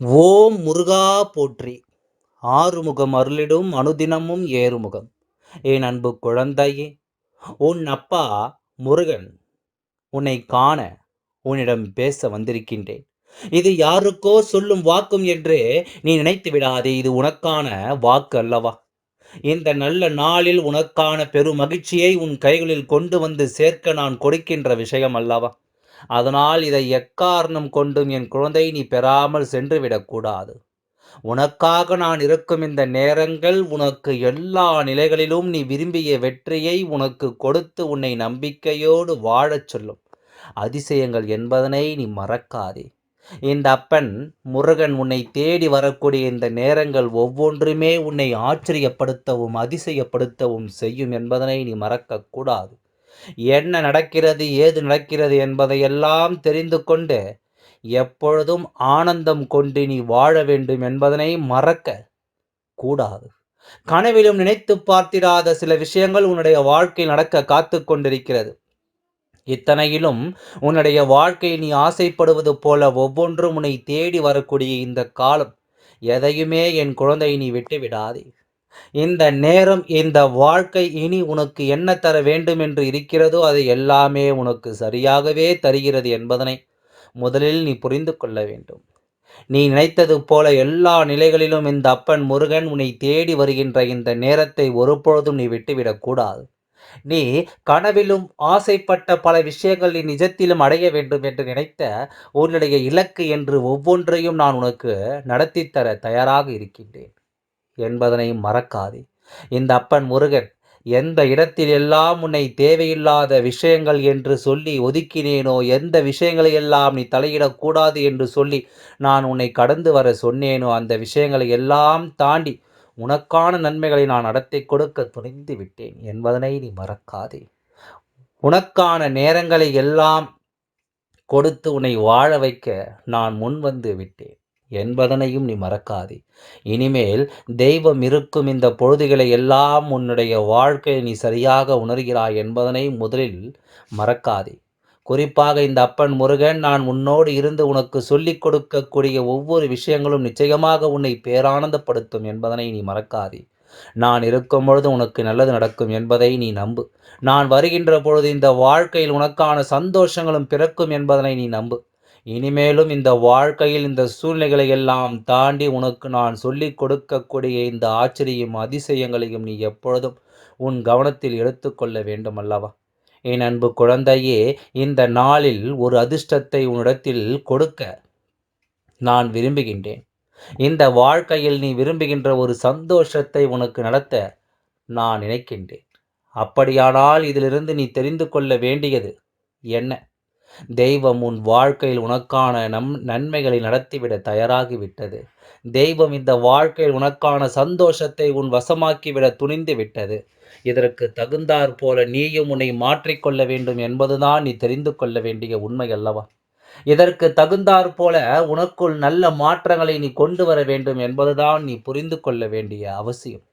ஓம் முருகா போற்றி. ஆறுமுகம் அருளிடும் அனுதினமும் ஏறுமுகம். என் அன்பு குழந்தையே உன் அப்பா முருகன் உன்னை காண உன்னிடம் பேச வந்திருக்கின்றேன். இது யாருக்கோ சொல்லும் வாக்கும் என்று நீ நினைத்து விடாதே இது உனக்கான வாக்கு அல்லவா? இந்த நல்ல நாளில் உனக்கான பெரும் மகிழ்ச்சியை உன் கைகளில் கொண்டு வந்து சேர்க்க நான் கொடுக்கின்ற விஷயம் அல்லவா? அதனால் இதை எக்காரணம் கொண்டும் என் குழந்தை நீ பெறாமல் சென்று விடக்கூடாது உனக்காக நான் இருக்கும் இந்த நேரங்கள் உனக்கு எல்லா நிலைகளிலும் நீ விரும்பிய வெற்றியை உனக்கு கொடுத்து உன்னை நம்பிக்கையோடு வாழச் சொல்லும். அதிசயங்கள் என்பதனை நீ மறக்காதே. இந்த அப்பன் முருகன் உன்னை தேடி வரக்கூடிய இந்த நேரங்கள் ஒவ்வொன்றுமே உன்னை ஆச்சரியப்படுத்தவும் அதிசயப்படுத்தவும் செய்யும் என்பதனை நீ மறக்கக்கூடாது என்ன நடக்கிறது ஏது நடக்கிறது என்பதையெல்லாம் தெரிந்து கொண்டு எப்பொழுதும் ஆனந்தம் கொண்டு நீ வாழ வேண்டும் என்பதனை மறக்க கூடாது. கனவிலும் நினைத்து பார்த்திராத சில விஷயங்கள் உன்னுடைய வாழ்க்கையில் நடக்க காத்து கொண்டிருக்கிறது. இத்தனையிலும் உன்னுடைய வாழ்க்கை நீ ஆசைப்படுவது போல ஒவ்வொன்றும் உன்னை தேடி வரக்கூடிய இந்த காலம் எதையுமே என் குழந்தை நீ விட்டு விடாதே இந்த நேரம் இந்த வாழ்க்கை இனி உனக்கு என்ன தர வேண்டும் என்று இருக்கிறதோ அது எல்லாமே உனக்கு சரியாகவே தருகிறது என்பதனை முதலில் நீ புரிந்து கொள்ள வேண்டும். நீ நினைத்தது போல எல்லா நிலைகளிலும் இந்த அப்பன் முருகன் உன்னை தேடி வருகின்ற இந்த நேரத்தை ஒருபொழுதும் நீ விட்டுவிடக்கூடாது நீ கனவிலும் ஆசைப்பட்ட பல விஷயங்கள் நீ நிஜத்திலும் அடைய வேண்டும் என்று நினைத்த உன்னுடைய இலக்கு என்று ஒவ்வொன்றையும் நான் உனக்கு நடத்தித்தர தயாராக இருக்கின்றேன். என்பதனை மறக்காதே. இந்த அப்பன் முருகன் எந்த இடத்தில் எல்லாம் உன்னை தேவையில்லாத விஷயங்கள் என்று சொல்லி ஒதுக்கினேனோ எந்த விஷயங்களை எல்லாம் நீ தலையிடக்கூடாது என்று சொல்லி நான் உன்னை கடந்து வர சொன்னேனோ அந்த விஷயங்களை எல்லாம் தாண்டி உனக்கான நன்மைகளை நான் நடத்தி கொடுக்க துணிந்து விட்டேன் என்பதனை நீ மறக்காதே. உனக்கான நேரங்களை எல்லாம் கொடுத்து உன்னை வாழ வைக்க நான் முன் வந்து விட்டேன். என்பதனையும் நீ மறக்காதே. இனிமேல் தெய்வம் இருக்கும் இந்த பொழுதுகளை எல்லாம் உன்னுடைய வாழ்க்கையை நீ சரியாக உணர்கிறாய் என்பதனை முதலில் மறக்காதே. குறிப்பாக இந்த அப்பன் முருகன் நான் உன்னோடு இருந்து உனக்கு சொல்லிக் கொடுக்கக்கூடிய ஒவ்வொரு விஷயங்களும் நிச்சயமாக உன்னை பேரானந்தப்படுத்தும் என்பதனை நீ மறக்காதே. நான் இருக்கும் பொழுது உனக்கு நல்லது நடக்கும் என்பதை நீ நம்பு. நான் வருகின்ற பொழுது இந்த வாழ்க்கையில் உனக்கான சந்தோஷங்களும் பிறக்கும் என்பதனை நீ நம்பு. இனிமேலும் இந்த வாழ்க்கையில் இந்த சூழ்நிலைகளை எல்லாம் தாண்டி உனக்கு நான் சொல்லிக் கொடுக்கக்கூடிய இந்த ஆச்சரியம் அதிசயங்களையும் நீ எப்பொழுதும் உன் கவனத்தில் எடுத்துக்கொள்ள வேண்டும் அல்லவா என் அன்பு குழந்தையே இந்த நாளில் ஒரு அதிர்ஷ்டத்தை உன்னிடத்தில் கொடுக்க நான் விரும்புகின்றேன். இந்த வாழ்க்கையில் நீ விரும்புகின்ற ஒரு சந்தோஷத்தை உனக்கு நடத்த நான் நினைக்கின்றேன். அப்படியானால் இதிலிருந்து நீ தெரிந்து கொள்ள வேண்டியது என்ன? தெய்வம் உன் வாழ்க்கையில் உனக்கான நம் நன்மைகளை நடத்திவிட தயாராகிவிட்டது. தெய்வம் இந்த வாழ்க்கையில் உனக்கான சந்தோஷத்தை உன் வசமாக்கிவிட துணிந்து விட்டது இதற்கு தகுந்தாற் போல நீயும் உன்னை மாற்றிக்கொள்ள வேண்டும் என்பதுதான் நீ தெரிந்து கொள்ள வேண்டிய உண்மை அல்லவா? இதற்கு தகுந்தாற் போல உனக்குள் நல்ல மாற்றங்களை நீ கொண்டு வர வேண்டும் என்பதுதான் நீ புரிந்து கொள்ள வேண்டிய அவசியம்.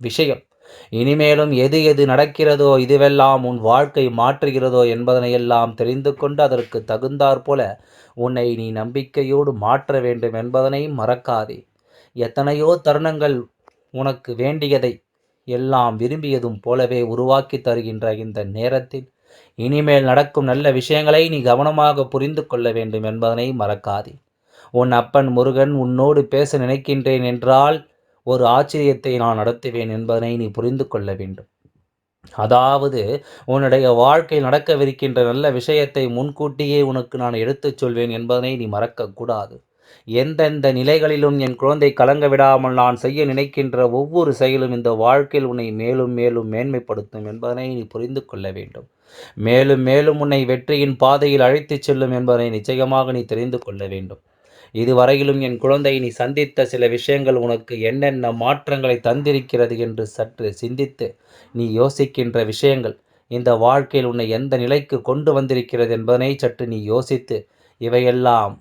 விஷயம். இனிமேலும் எது எது நடக்கிறதோ இதுவெல்லாம் உன் வாழ்க்கை மாற்றுகிறதோ என்பதனையெல்லாம் தெரிந்து கொண்டு அதற்கு தகுந்தாற் போல உன்னை நீ நம்பிக்கையோடு மாற்ற வேண்டும் என்பதனை மறக்காதே. எத்தனையோ தருணங்கள் உனக்கு வேண்டியதை எல்லாம் விரும்பியதும் போலவே உருவாக்கி தருகின்ற இந்த நேரத்தில் இனிமேல் நடக்கும் நல்ல விஷயங்களை நீ கவனமாக புரிந்து கொள்ள வேண்டும் என்பதனை மறக்காதே. உன் அப்பன் முருகன் உன்னோடு பேச நினைக்கின்றேன் என்றால் ஒரு ஆச்சரியத்தை நான் நடத்துவேன் என்பதனை நீ புரிந்து கொள்ள வேண்டும். அதாவது உன்னுடைய வாழ்க்கையில் நடக்கவிருக்கின்ற நல்ல விஷயத்தை முன்கூட்டியே உனக்கு நான் எடுத்துச் சொல்வேன் என்பதனை நீ மறக்கக்கூடாது எந்தெந்த நிலைகளிலும் என் குழந்தை கலங்க விடாமல் நான் செய்ய நினைக்கின்ற ஒவ்வொரு செயலும் இந்த வாழ்க்கையில் உன்னை மேலும் மேலும் மேன்மைப்படுத்தும் என்பதனை நீ புரிந்து கொள்ள வேண்டும். மேலும் மேலும் உன்னை வெற்றியின் பாதையில் அழைத்துச் செல்லும் என்பதனை நிச்சயமாக நீ தெரிந்து கொள்ள வேண்டும். இதுவரையிலும் என் குழந்தை நீ சந்தித்த சில விஷயங்கள் உனக்கு என்னென்ன மாற்றங்களை தந்திருக்கிறது என்று சற்று சிந்தித்து நீ யோசிக்கின்ற விஷயங்கள். இந்த வாழ்க்கையில் உன்னை எந்த நிலைக்கு கொண்டு வந்திருக்கிறது என்பதனை சற்று நீ யோசித்து இவையெல்லாம்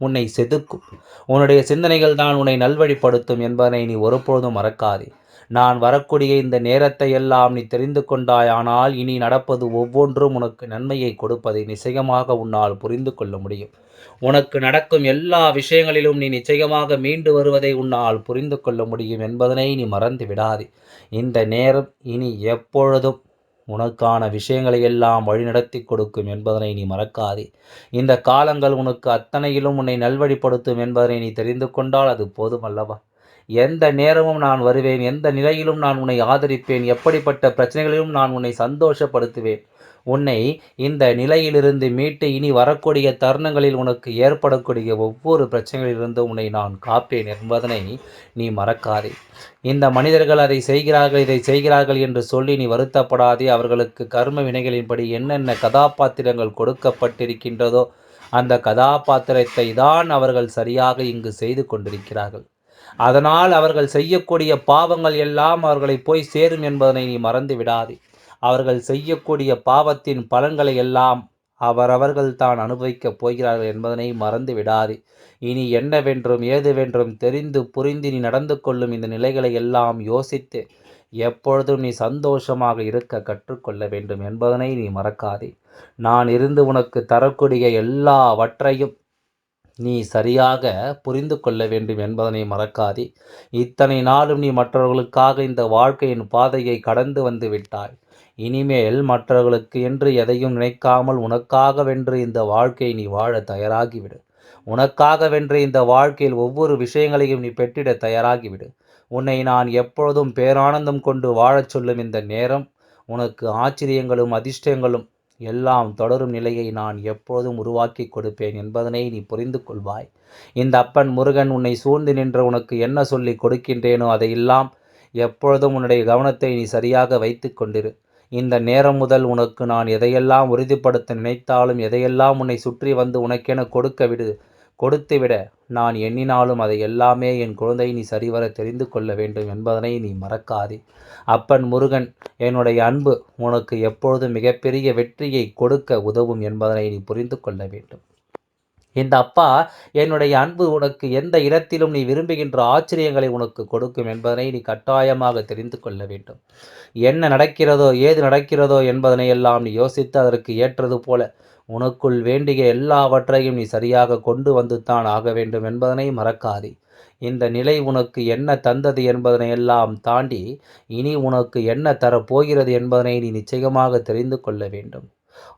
உன்னை செதுக்கும். உன்னுடைய சிந்தனைகள் தான் உன்னை நல்வழிப்படுத்தும் என்பதனை நீ ஒருபொழுதும் மறக்காதே. நான் வரக்கூடிய இந்த நேரத்தை எல்லாம் நீ தெரிந்து கொண்டாய் ஆனால் இனி நடப்பது ஒவ்வொன்றும் உனக்கு நன்மையை கொடுப்பதை நிச்சயமாக உன்னால் புரிந்து கொள்ள முடியும். உனக்கு நடக்கும் எல்லா விஷயங்களிலும் நீ நிச்சயமாக மீண்டு வருவதை உன்னால் புரிந்து கொள்ள முடியும் என்பதனை நீ மறந்து விடாதே. இந்த நேரம் இனி எப்பொழுதும் உனக்கான விஷயங்களை எல்லாம் வழிநடத்தி கொடுக்கும் என்பதனை நீ மறக்காதே. இந்த காலங்கள் உனக்கு அத்தனையிலும் உன்னை நல்வழிப்படுத்தும் என்பதனை நீ தெரிந்து கொண்டால் அது போதுமல்லவா எந்த நேரமும் நான் வருவேன் எந்த நிலையிலும் நான் உன்னை ஆதரிப்பேன் எப்படிப்பட்ட பிரச்சனைகளிலும் நான் உன்னை சந்தோஷப்படுத்துவேன். உன்னை இந்த நிலையிலிருந்து மீட்டு இனி வரக்கூடிய தருணங்களில் உனக்கு ஏற்படக்கூடிய ஒவ்வொரு பிரச்சனைகளிலிருந்து உன்னை நான் காப்பேன் என்பதனை நீ மறக்காதே. இந்த மனிதர்கள் அதை செய்கிறார்கள் இதை செய்கிறார்கள் என்று சொல்லி நீ வருத்தப்படாதே. அவர்களுக்கு கர்ம வினைகளின்படி என்னென்ன கதாபாத்திரங்கள் கொடுக்கப்பட்டிருக்கின்றதோ அந்த கதாபாத்திரத்தை தான் அவர்கள் சரியாக இங்கு செய்து கொண்டிருக்கிறார்கள். அதனால் அவர்கள் செய்யக்கூடிய பாவங்கள் எல்லாம் அவர்களை போய் சேரும் என்பதனை நீ மறந்து விடாதே. அவர்கள் செய்யக்கூடிய பாவத்தின் பலன்களை எல்லாம் அவரவர்கள் தான் அனுபவிக்கப் போகிறார்கள் என்பதனை மறந்து விடாது. இனி என்னவென்றும் ஏதுவென்றும் தெரிந்து புரிந்து நீ நடந்து கொள்ளும் இந்த நிலைகளை எல்லாம் யோசித்து எப்பொழுதும் நீ சந்தோஷமாக இருக்க கற்றுக்கொள்ள வேண்டும் என்பதனை நீ மறக்காதே. நான் இருந்து உனக்கு தரக்கூடிய எல்லாவற்றையும் நீ சரியாக புரிந்து கொள்ள வேண்டும் என்பதனை மறக்காதே. இத்தனை நாளும் நீ மற்றவர்களுக்காக இந்த வாழ்க்கையின் பாதையை கடந்து வந்து விட்டாய். இனிமேல் மற்றவர்களுக்கு என்று எதையும் நினைக்காமல் உனக்காக வென்று இந்த வாழ்க்கையை நீ வாழ தயாராகிவிடு. உனக்காக வென்று இந்த வாழ்க்கையில் ஒவ்வொரு விஷயங்களையும் நீ பெற்றிட தயாராகிவிடு. உன்னை நான் எப்பொழுதும் பேரானந்தம் கொண்டு வாழச் சொல்லும் இந்த நேரம் உனக்கு ஆச்சரியங்களும் அதிர்ஷ்டங்களும் எல்லாம் தொடரும் நிலையை நான் எப்பொழுதும் உருவாக்கி கொடுப்பேன் என்பதனை நீ புரிந்து கொள்வாய். இந்த அப்பன் முருகன் உன்னை சூழ்ந்து நின்று உனக்கு என்ன சொல்லி கொடுக்கின்றேனோ அதையெல்லாம் எப்பொழுதும் உன்னுடைய கவனத்தை நீ சரியாக வைத்து கொண்டிரு. இந்த நேரம் முதல் உனக்கு நான் எதையெல்லாம் உறுதிப்படுத்த நினைத்தாலும் எதையெல்லாம் உன்னை சுற்றி வந்து உனக்கென கொடுக்க விடு கொடுத்துவிட நான் எண்ணினாலும் அதை எல்லாமே என் குழந்தை நீ சரிவர தெரிந்து கொள்ள வேண்டும் என்பதனை நீ மறக்காதே. அப்பன் முருகன் என்னுடைய அன்பு உனக்கு எப்பொழுதும் மிகப்பெரிய வெற்றியை கொடுக்க உதவும் என்பதனை நீ புரிந்து கொள்ள வேண்டும். இந்த அப்பா என்னுடைய அன்பு உனக்கு எந்த இடத்திலும் நீ விரும்புகின்ற ஆச்சரியங்களை உனக்கு கொடுக்கும் என்பதனை நீ கட்டாயமாக தெரிந்து கொள்ள வேண்டும். என்ன நடக்கிறதோ ஏது நடக்கிறதோ என்பதனை எல்லாம் நீ யோசித்து அதற்கு ஏற்றது போல. உனக்குள் வேண்டிய எல்லாவற்றையும் நீ சரியாக கொண்டு வந்து தான் ஆக வேண்டும் என்பதனை மறக்காதே. இந்த நிலை உனக்கு என்ன தந்தது என்பதனை எல்லாம் தாண்டி இனி உனக்கு என்ன தரப்போகிறது என்பதனை நீ நிச்சயமாக தெரிந்து கொள்ள வேண்டும்.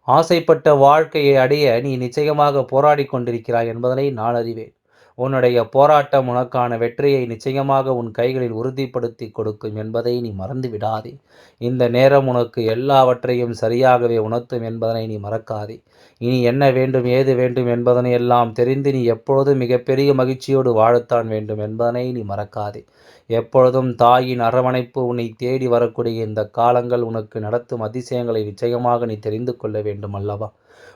ஆசைப்பட்ட வாழ்க்கையை அடைய நீ நிச்சயமாக போராடி கொண்டிருக்கிறாய் என்பதனை நான் அறிவேன். உன்னுடைய போராட்டம் உனக்கான வெற்றியை நிச்சயமாக உன் கைகளில் உறுதிப்படுத்தி கொடுக்கும் என்பதை நீ மறந்து விடாதே இந்த நேரம் உனக்கு எல்லாவற்றையும் சரியாகவே உணர்த்தும் என்பதனை நீ மறக்காதே. இனி என்ன வேண்டும் ஏது வேண்டும் என்பதனை எல்லாம் தெரிந்து நீ எப்பொழுதும் மிகப்பெரிய மகிழ்ச்சியோடு வாழத்தான் வேண்டும் என்பதனை நீ மறக்காதே. எப்பொழுதும் தாயின் அரவணைப்பு உன்னை தேடி வரக்கூடிய இந்த காலங்கள் உனக்கு நடத்தும் அதிசயங்களை நிச்சயமாக நீ தெரிந்து கொள்ள வேண்டும் அல்லவா?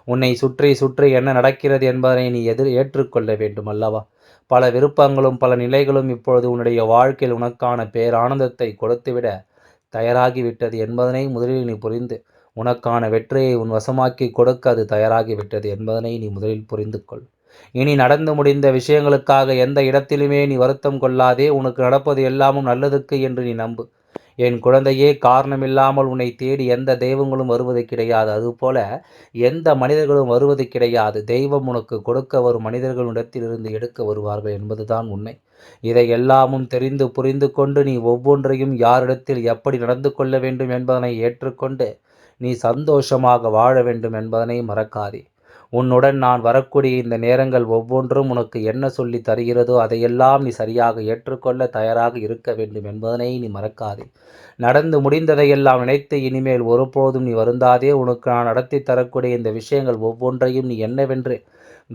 உன்னை சுற்றி சுற்றி என்ன நடக்கிறது என்பதனை நீ எதிர் ஏற்றுக்கொள்ள வேண்டும் அல்லவா? பல விருப்பங்களும் பல நிலைகளும் இப்பொழுது உன்னுடைய வாழ்க்கையில் உனக்கான பேரானந்தத்தை கொடுத்துவிட தயாராகிவிட்டது என்பதனை முதலில் நீ புரிந்து உனக்கான வெற்றியை உன் வசமாக்கி கொடுக்க அது தயாராகிவிட்டது என்பதனை நீ முதலில் புரிந்து கொள். இனி நடந்து முடிந்த விஷயங்களுக்காக எந்த இடத்திலுமே நீ வருத்தம் கொள்ளாதே உனக்கு நடப்பது எல்லாமும் நல்லதுக்கு என்று நீ நம்பு. என் குழந்தையே காரணமில்லாமல் உன்னை தேடி எந்த தெய்வங்களும் வருவது கிடையாது. அதுபோல எந்த மனிதர்களும் வருவது கிடையாது. தெய்வம் உனக்கு கொடுக்க வரும் மனிதர்களிடத்திலிருந்து எடுக்க வருவார்கள் என்பதுதான் உண்மை. இதை எல்லாமும் தெரிந்து புரிந்து கொண்டு நீ ஒவ்வொன்றையும் யாரிடத்தில் எப்படி நடந்து கொள்ள வேண்டும் என்பதனை ஏற்றுக்கொண்டு நீ சந்தோஷமாக வாழ வேண்டும் என்பதனை மறக்காதே. உன்னுடன் நான் வரக்கூடிய இந்த நேரங்கள் ஒவ்வொன்றும் உனக்கு என்ன சொல்லி தருகிறதோ அதையெல்லாம் நீ சரியாக ஏற்றுக்கொள்ள தயாராக இருக்க வேண்டும் என்பதனை நீ மறக்காதே. நடந்து முடிந்ததையெல்லாம் நினைத்து இனிமேல் ஒருபோதும் நீ வருந்தாதே. உனக்கு நான் நடத்தி தரக்கூடிய இந்த விஷயங்கள் ஒவ்வொன்றையும் நீ என்னவென்று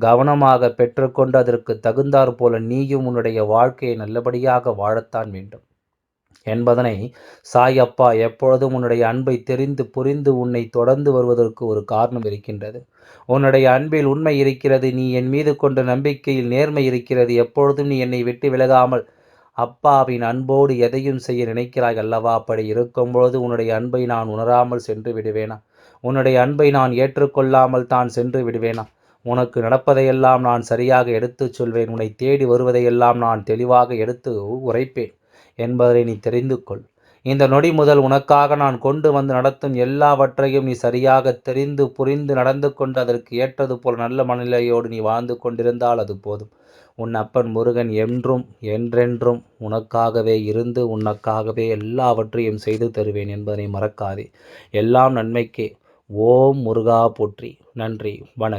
கவனமாக பெற்றுக்கொண்டு அதற்கு தகுந்தாற் போல நீயும் உன்னுடைய வாழ்க்கையை நல்லபடியாக வாழத்தான் வேண்டும். என்பதனை சாயப்பா எப்பொழுதும் உன்னுடைய அன்பை தெரிந்து புரிந்து உன்னை தொடர்ந்து வருவதற்கு ஒரு காரணம் இருக்கின்றது. உன்னுடைய அன்பில் உண்மை இருக்கிறது. நீ என் மீது கொண்ட நம்பிக்கையில் நேர்மை இருக்கிறது. எப்பொழுதும் நீ என்னை விட்டு விலகாமல் அப்பாவின் அன்போடு எதையும் செய்ய நினைக்கிறாய் அல்லவா? அப்படி இருக்கும்பொழுது உன்னுடைய அன்பை நான் உணராமல் சென்று விடுவேனா? உன்னுடைய அன்பை நான் ஏற்றுக்கொள்ளாமல் தான் சென்று விடுவேனா? உனக்கு நடப்பதையெல்லாம் நான் சரியாக எடுத்துச் சொல்வேன். உன்னை தேடி வருவதையெல்லாம் நான் தெளிவாக எடுத்து உரைப்பேன். என்பதை நீ தெரிந்து கொள் இந்த நொடி முதல் உனக்காக நான் கொண்டு வந்து நடத்தும் எல்லாவற்றையும் நீ சரியாக தெரிந்து புரிந்து நடந்து கொண்டு அதற்கு ஏற்றது போல் நல்ல மனநிலையோடு நீ வாழ்ந்து கொண்டிருந்தால் அது போதும். உன் அப்பன் முருகன் என்றும் என்றென்றும் உனக்காகவே இருந்து உனக்காகவே எல்லாவற்றையும் செய்து தருவேன் என்பதனை மறக்காதே. எல்லாம் நன்மைக்கே. ஓம் முருகா போற்றி. நன்றி. வணக்கம்.